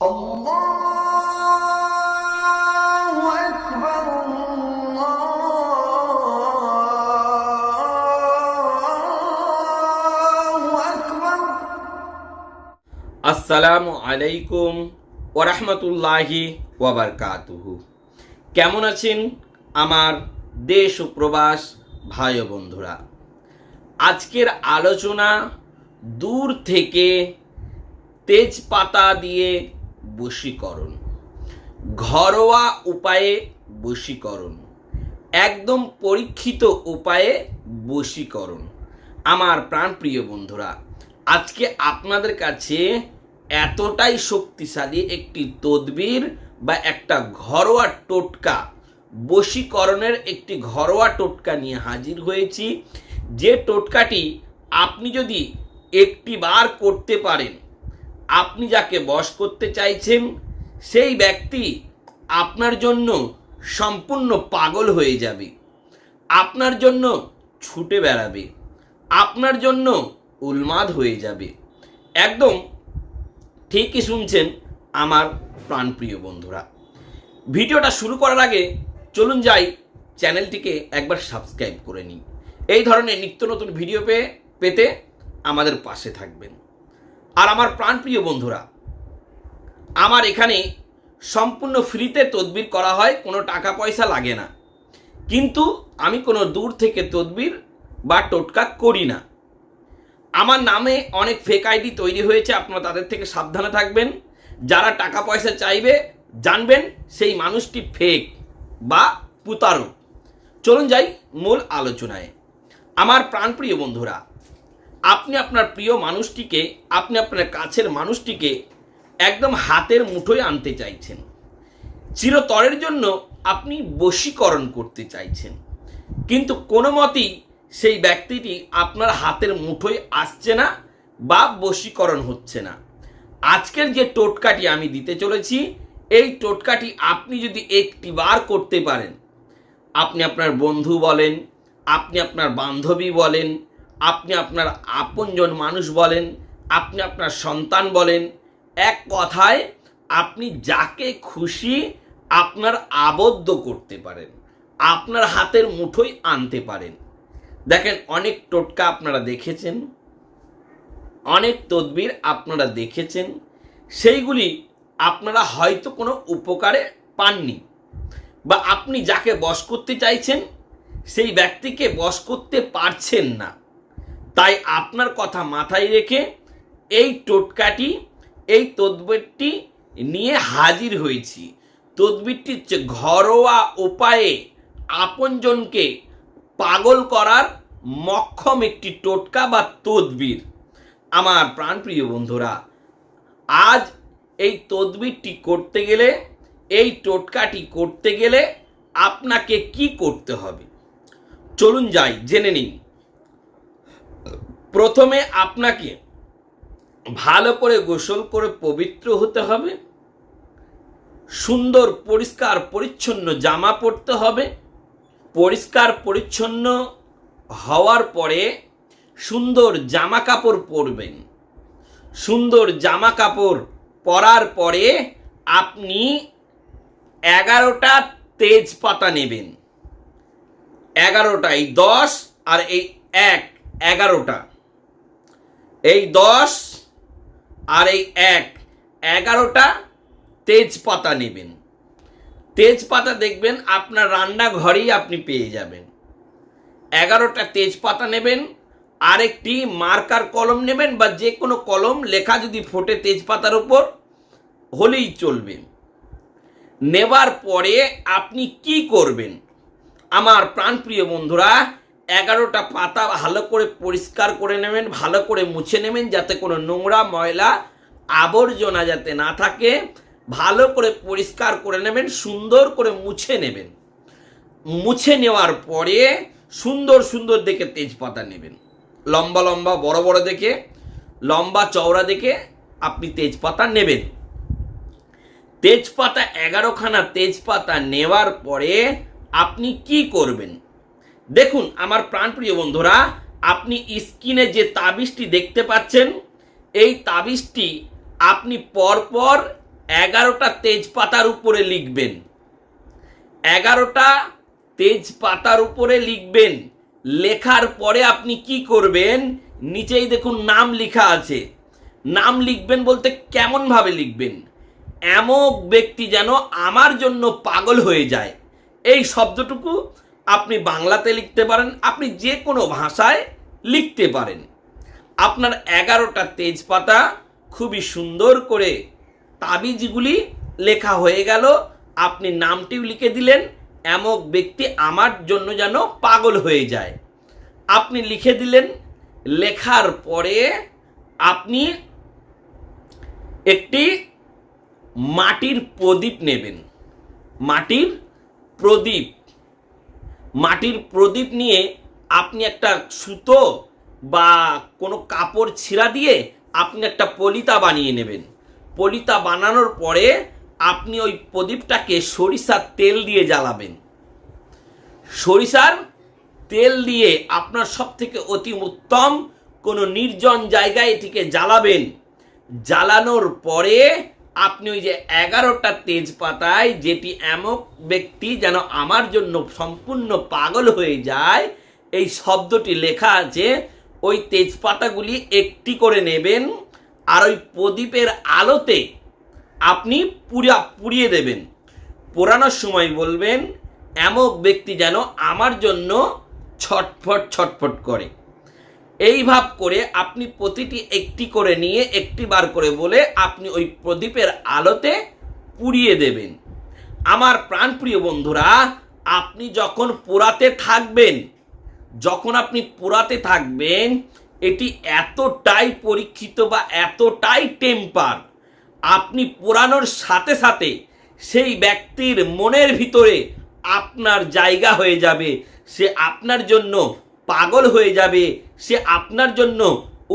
আসসালামু আলাইকুম ওরহমতুল্লাহি ওয়াবারকাতুহু কেমন আছেন আমার দেশ ও প্রবাস ভাই বন্ধুরা? আজকের আলোচনা দূর থেকে তেজপাতা দিয়ে বশীকরণ। ঘরোয়া উপায়ে বশীকরণ। একদম পরীক্ষিত উপায়ে বশীকরণ। আমার প্রাণপ্রিয় বন্ধুরা, আজকে আপনাদের কাছে এতটাই শক্তিশালী একটি তদবির বা একটা ঘরোয়া টোটকা, বশীকরণের একটি ঘরোয়া টোটকা নিয়ে হাজির হয়েছি। যে টোটকাটি আপনি যদি একটি বার করতে পারেন আপনি যাকে বশ করতে চাইছেন, সেই ব্যক্তি আপনার জন্য সম্পূর্ণ পাগল হয়ে যাবে। আপনার জন্য ছুটে বেড়াবে। আপনার জন্য উন্মাদ হয়ে যাবে। একদম ঠিকই শুনছেন আমার প্রাণপ্রিয় বন্ধুরা। ভিডিওটা শুরু করার আগে চলুন যাই, চ্যানেলটিকে একবার সাবস্ক্রাইব করে নিন এই ধরনের নিত্য নতুন ভিডিও পেয়ে পেতে আমাদের পাশে থাকবেন। আর আমার প্রাণপ্রিয় বন্ধুরা, আমার এখানে সম্পূর্ণ ফ্রিতে তদবির করা হয়, কোনো টাকা পয়সা লাগে না। কিন্তু আমি কোনো দূর থেকে তদবির বা টোটকা করি না। আমার নামে অনেক ফেক আইডি তৈরি হয়েছে, আপনারা তাদের থেকে সাবধানে থাকবেন। যারা টাকা পয়সা চাইবে, জানবেন সেই মানুষটি ফেক বা পুতারক চলুন যাই মূল আলোচনায়। আমার প্রাণপ্রিয় বন্ধুরা আপনি আপনার প্রিয় মানুষটিকে, আপনি আপনার কাছের মানুষটিকে একদম হাতের মুঠোয় আনতে চাইছেন। চিরতরের জন্য আপনি বশীকরণ করতে চাইছেন। কিন্তু কোনো মতেই সেই ব্যক্তিটি আপনার হাতের মুঠোয় আসছে না বা বশীকরণ হচ্ছে না। আজকের যে টোটকাটি আমি দিতে চলেছি, এই টোটকাটি আপনি যদি একটি বার করতে পারেন, আপনি আপনার বন্ধু বলেন, আপনি আপনার বান্ধবী বলেন আপনি আপনার আপনজন মানুষ বলেন, আপনি আপনার সন্তান বলেন, এক কথায় আপনি যাকে খুশি আপনার আবদ্ধ করতে পারেন, আপনার হাতের মুঠোয় আনতে পারেন। দেখেন, অনেক টোটকা আপনারা দেখেছেন, অনেক তদবির আপনারা দেখেছেন, সেইগুলি আপনারা হয়তো কোনো উপকারে পাননি বা আপনি যাকে বশ করতে চাইছেন, সেই ব্যক্তিকে বশ করতে পারছেন না। তাই আপনার কথা মাথায় রেখে এই টোটকাটি, এই তদবিরটি নিয়ে হাজির হয়েছি। তদবিরটি হচ্ছে ঘরোয়া উপায়ে আপনজনকে পাগল করার মক্ষম একটি টোটকা বা তদবির। আমার প্রাণপ্রিয় বন্ধুরা, আজ এই তদবিরটি করতে গেলে, এই টোটকাটি করতে গেলে আপনাকে কি করতে হবে? চলুন যাই, জেনে নিন প্রথমে আপনাকে ভালো করে গোসল করে পবিত্র হতে হবে, সুন্দর পরিষ্কার পরিচ্ছন্ন জামা পরতে হবে, পরিষ্কার পরিচ্ছন্ন হওয়ার পরে সুন্দর জামা কাপড় পরবেন। সুন্দর জামা কাপড় পরার পরে আপনি এগারোটা তেজপাতা নেবেন। এগারোটা এই দশ আর এই এক এগারোটা। এই দশ আর এই এক। এগারোটা তেজপাতা নেবেন। তেজপাতা দেখবেন আপনার রান্নাঘরেই আপনি পেয়ে যাবেন। এগারোটা তেজপাতা নেবেন, আরেকটি মার্কার কলম নেবেন বা যে কোনো কলম লেখা যদি ফোটে তেজপাতার উপর, হলেই চলবে। নেবার পরে আপনি কি করবেন? আমার প্রাণপ্রিয় বন্ধুরা এগারোটা পাতা ভালো করে পরিষ্কার করে নেবেন, ভালো করে মুছে নেবেন যাতে কোনো নোংরা, ময়লা, আবর্জনা যাতে না থাকে। ভালো করে পরিষ্কার করে নেবেন, সুন্দর করে মুছে নেবেন। মুছে নেওয়ার পরে সুন্দর সুন্দর দেখে তেজপাতা নেবেন। লম্বা লম্বা, বড় বড় দেখে, লম্বা চওড়া দেখে আপনি তেজপাতা নেবেন। তেজপাতা, এগারোখানা তেজপাতা নেওয়ার পরে আপনি কি করবেন? দেখুন, আমার প্রাণপ্রিয় বন্ধুরা, আপনি স্ক্রিনে যে তাবিজটি দেখতে পাচ্ছেন, এই তাবিজটি আপনি পরপর এগারোটা তেজপাতার উপরে লিখবেন। এগারোটা তেজপাতার উপরে লিখবেন। লেখার পরে আপনি কি করবেন, নিচেই দেখুন নাম লেখা আছে। নাম লিখবেন বলতে কেমনভাবে লিখবেন? এমক ব্যক্তি যেন আমার জন্য পাগল হয়ে যায়। এই শব্দটুকু আপনি বাংলাতে লিখতে পারেন, আপনি যে কোনো ভাষায় লিখতে পারেন। আপনার এগারোটা তেজপাতা খুবই সুন্দর করে তাবিজগুলি লেখা হয়ে গেল। আপনি নামটিও লিখে দিলেন, এমক ব্যক্তি আমার জন্য যেন পাগল হয়ে যায়। আপনি লিখে দিলেন, লেখার পরে আপনি একটি মাটির প্রদীপ নেবেন। মাটির প্রদীপ। মাটির প্রদীপ নিয়ে আপনি একটা সুতো বা কোনো কাপড় ছিঁড়া দিয়ে আপনি একটা পলিতা বানিয়ে নেবেন। পলিতা বানানোর পরে আপনি ওই প্রদীপটাকে সরিষার তেল দিয়ে জ্বালাবেন। সরিষার তেল দিয়ে আপনার সব থেকে অতি উত্তম কোনো নির্জন জায়গায় এটিকে জ্বালাবেন। জ্বালানোর পরে আপনি ওই যে এগারোটা তেজপাতায় যেটি এমক ব্যক্তি যেন আমার জন্য সম্পূর্ণ পাগল হয়ে যায়, এই শব্দটি লেখা আছে, ওই তেজপাতাগুলি একটি করে নেবেন আর ওই প্রদীপের আলোতে আপনি পুরা পুড়িয়ে দেবেন। পোড়ানোর সময় বলবেন, এমক ব্যক্তি যেন আমার জন্য ছটফট ছটফট করে। এই ভাব করে আপনি প্রতিটি একটি করে নিয়ে একটি বার করে বলে আপনি ওই প্রদীপের আলোতে পুড়িয়ে দেবেন। আমার প্রাণপ্রিয় বন্ধুরা, আপনি যখন পোড়াতে থাকবেন, যখন আপনি পোড়াতে থাকবেন, এটি এতটাই পরীক্ষিত বা এতটাই টেম্পার আপনি পোড়ানোর সাথে সাথে সেই ব্যক্তির মনের ভিতরে আপনার জায়গা হয়ে যাবে। সে আপনার জন্য পাগল হয়ে যাবে, সে আপনার জন্য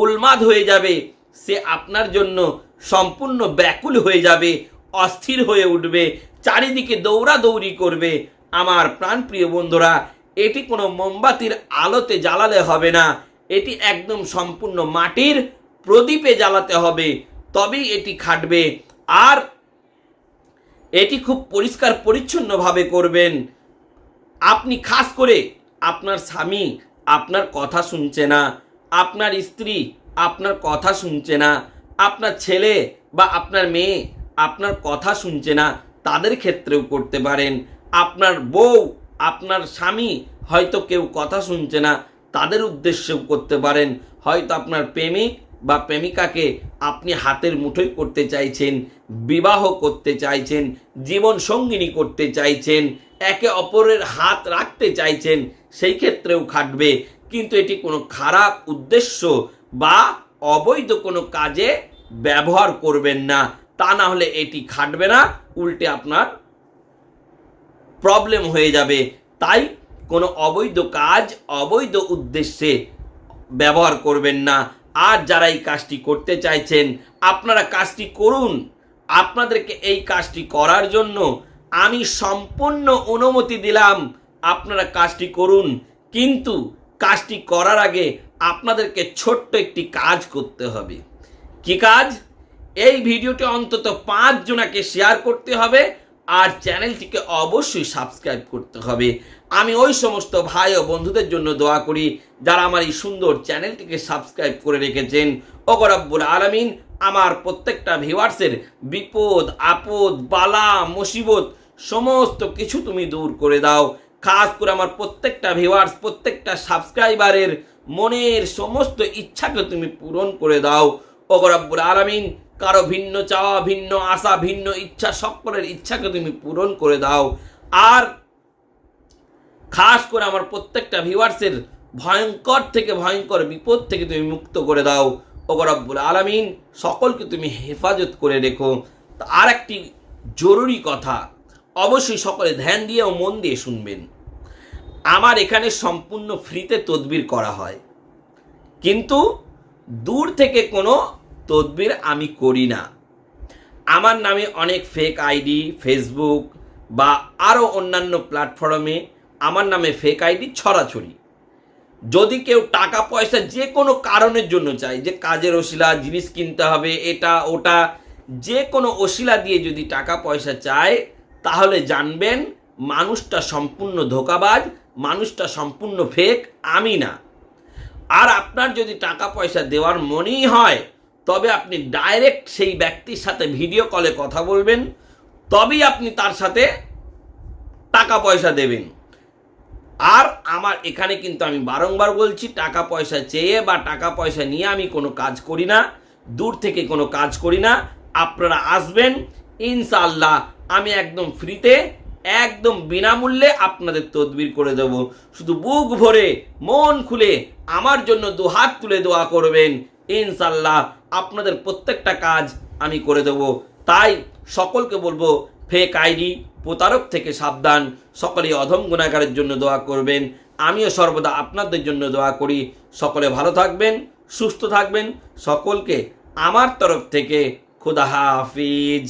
উন্মাদ হয়ে যাবে, সে আপনার জন্য সম্পূর্ণ ব্যাকুল হয়ে যাবে, অস্থির হয়ে উঠবে, চারিদিকে দৌড়াদৌড়ি করবে। আমার প্রাণপ্রিয় বন্ধুরা, এটি কোনো মোমবাতির আলোতে জ্বালালে হবে না, এটি একদম সম্পূর্ণ মাটির প্রদীপে জ্বালাতে হবে, তবেই এটি খাটবে। আর এটি খুব পরিষ্কার পরিচ্ছন্নভাবে করবেন। আপনি খাস করে আপনার স্বামী আপনার কথা শুনছে না, আপনার স্ত্রী আপনার কথা শুনছে না, আপনার ছেলে বা আপনার মেয়ে আপনার কথা শুনছে না, তাদের ক্ষেত্রেও করতে পারেন। আপনার বউ, আপনার স্বামী হয়তো কেউ কথা শুনছে না, তাদের উদ্দেশ্যেও করতে পারেন। হয়তো আপনার প্রেমিক বা প্রেমিকাকে আপনি হাতের মুঠোই করতে চাইছেন, বিবাহ করতে চাইছেন জীবন সঙ্গিনী করতে চাইছেন, একে অপরের হাত রাখতে চাইছেন সেই ক্ষেত্রেও খাটবে। কিন্তু এটি কোনো খারাপ উদ্দেশ্য বা অবৈধ কোনো কাজে ব্যবহার করবেন না। তা না হলে এটি খাটবে না, উল্টে আপনার প্রবলেম হয়ে যাবে। তাই কোনো অবৈধ কাজ, অবৈধ উদ্দেশ্যে ব্যবহার করবেন না। আর যারা এই কাজটি করতে চাইছেন, আপনারা কাজটি করুন। আপনাদেরকে এই কাজটি করার জন্য আমি সম্পূর্ণ অনুমতি দিলাম। আপনারা কাজটি করুন, কিন্তু কাজটি করার আগে আপনাদেরকে ছোট্ট একটি কাজ করতে হবে। কি কাজ? এই ভিডিওটি অন্তত পাঁচ জনাকে শেয়ার করতে হবে আর চ্যানেলটিকে অবশ্যই সাবস্ক্রাইব করতে হবে। আমি ওই সমস্ত ভাই ও বন্ধুদের জন্য দোয়া করি, যারা আমার এই সুন্দর চ্যানেলটিকে সাবস্ক্রাইব করে রেখেছেন। ওগরাব্বুল আলমিন, আমার প্রত্যেকটা ভিউয়ার্সের বিপদ, আপদ, বালা, মুসিবত, সমস্ত কিছু তুমি দূর করে দাও। খাস করে আমার প্রত্যেকটা ভিউয়ার্স প্রত্যেকটা সাবস্ক্রাইবারের মনের সমস্ত ইচ্ছাকে তুমি পূরণ করে দাও। ওগরাব্বুল আলমিন, কারও ভিন্ন চাওয়া, ভিন্ন আশা, ভিন্ন ইচ্ছা, সকলের ইচ্ছাকে তুমি পূরণ করে দাও। আর খাস করে আমার প্রত্যেকটা ভিউয়ার্সের ভয়ঙ্কর থেকে ভয়ঙ্কর বিপদ থেকে তুমি মুক্ত করে দাও। ওগরাব্বুল আলমিন, সকলকে তুমি হেফাজত করে রেখো। আর একটি জরুরি কথা অবশ্যই সকলে ধ্যান দিয়ে ও মন দিয়ে শুনবেন। আমার এখানে সম্পূর্ণ ফ্রিতে তদবির করা হয়। কিন্তু দূর থেকে কোনো তদবির আমি করি না। আমার নামে অনেক ফেক আইডি ফেসবুক বা আরও অন্যান্য প্ল্যাটফর্মে আমার নামে ফেক আইডি ছড়াছড়ি। যদি কেউ টাকা, পয়সা যে কোনো কারণের জন্য চায় যে কাজের ওসিলা জিনিস কিনতে হবে, এটা, ওটা, যে কোনো ওসিলা দিয়ে যদি টাকা, পয়সা চায় তাহলে জানবেন, মানুষটা সম্পূর্ণ ধোকাবাজ, মানুষটা সম্পূর্ণ ফেক আমি না। আর আপনার যদি টাকা পয়সা দেওয়ার মনেই হয়, তবে আপনি ডাইরেক্ট সেই ব্যক্তির সাথে ভিডিও কলে কথা বলবেন, তবেই আপনি তার সাথে টাকা পয়সা দেবেন। আর আমার এখানে কিন্তু আমি বারংবার বলছি টাকা পয়সা চেয়ে বা টাকা পয়সা নিয়ে আমি কোনো কাজ করি না, দূর থেকে কোনো কাজ করি না, আপনারা আসবেন, ইনশাআল্লাহ আমি একদম ফ্রিতে একদম বিনামূল্যে আপনাদের তদবির করে দেব। শুধু বুক ভরে, মন খুলে আমার জন্য দু হাত তুলে দোয়া করবেন। ইনশাল্লাহ আপনাদের প্রত্যেকটা কাজ আমি করে দেব। তাই সকলকে বলব ফেক আইডি প্রতারক থেকে সাবধান। সকলেই অধম গুণাগারের জন্য দোয়া করবেন। আমিও সর্বদা আপনাদের জন্য দোয়া করি। সকলে ভালো থাকবেন, সুস্থ থাকবেন। সকলকে আমার তরফ থেকে খুদা হাফিজ।